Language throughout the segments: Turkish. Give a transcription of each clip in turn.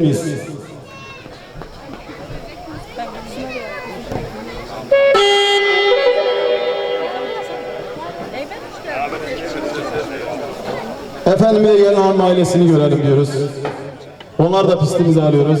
miyiz? Efendime gelen ağam ailesini görelim diyoruz. Onlar da pistimizi alıyoruz.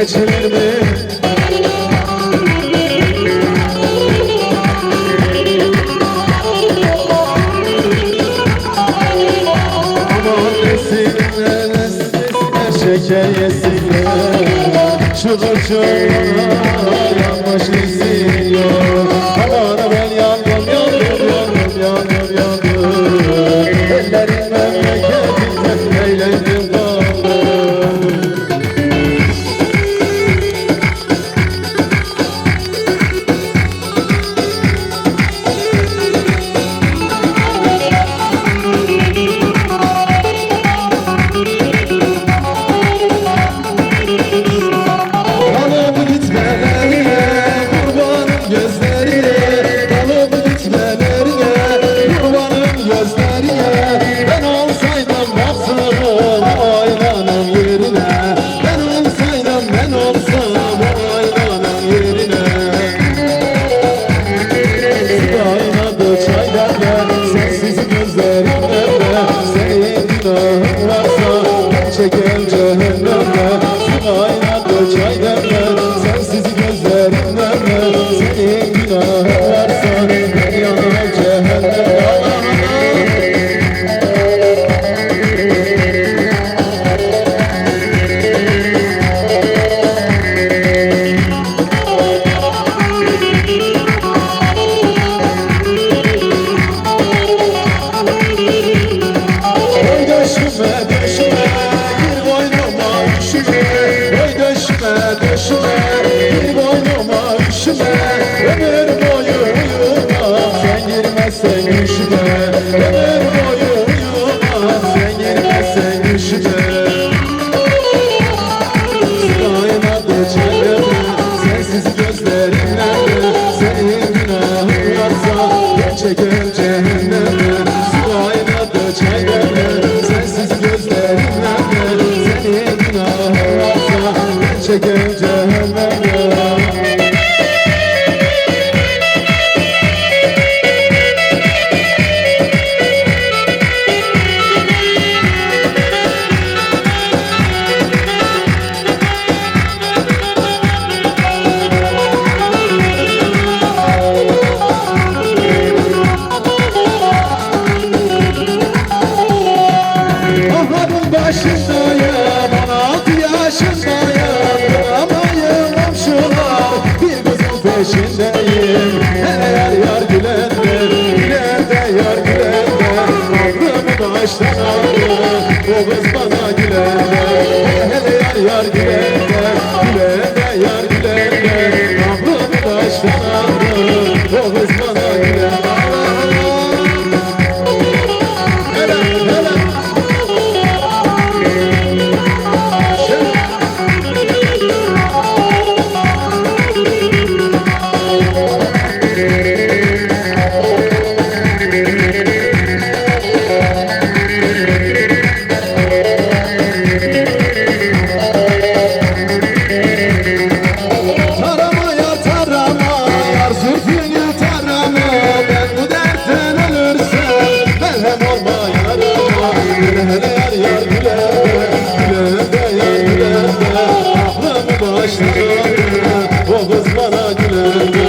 geçilir mi? Aman nesine şeker yesinler Şudur şöyle yanlış gözlerimle Thank you.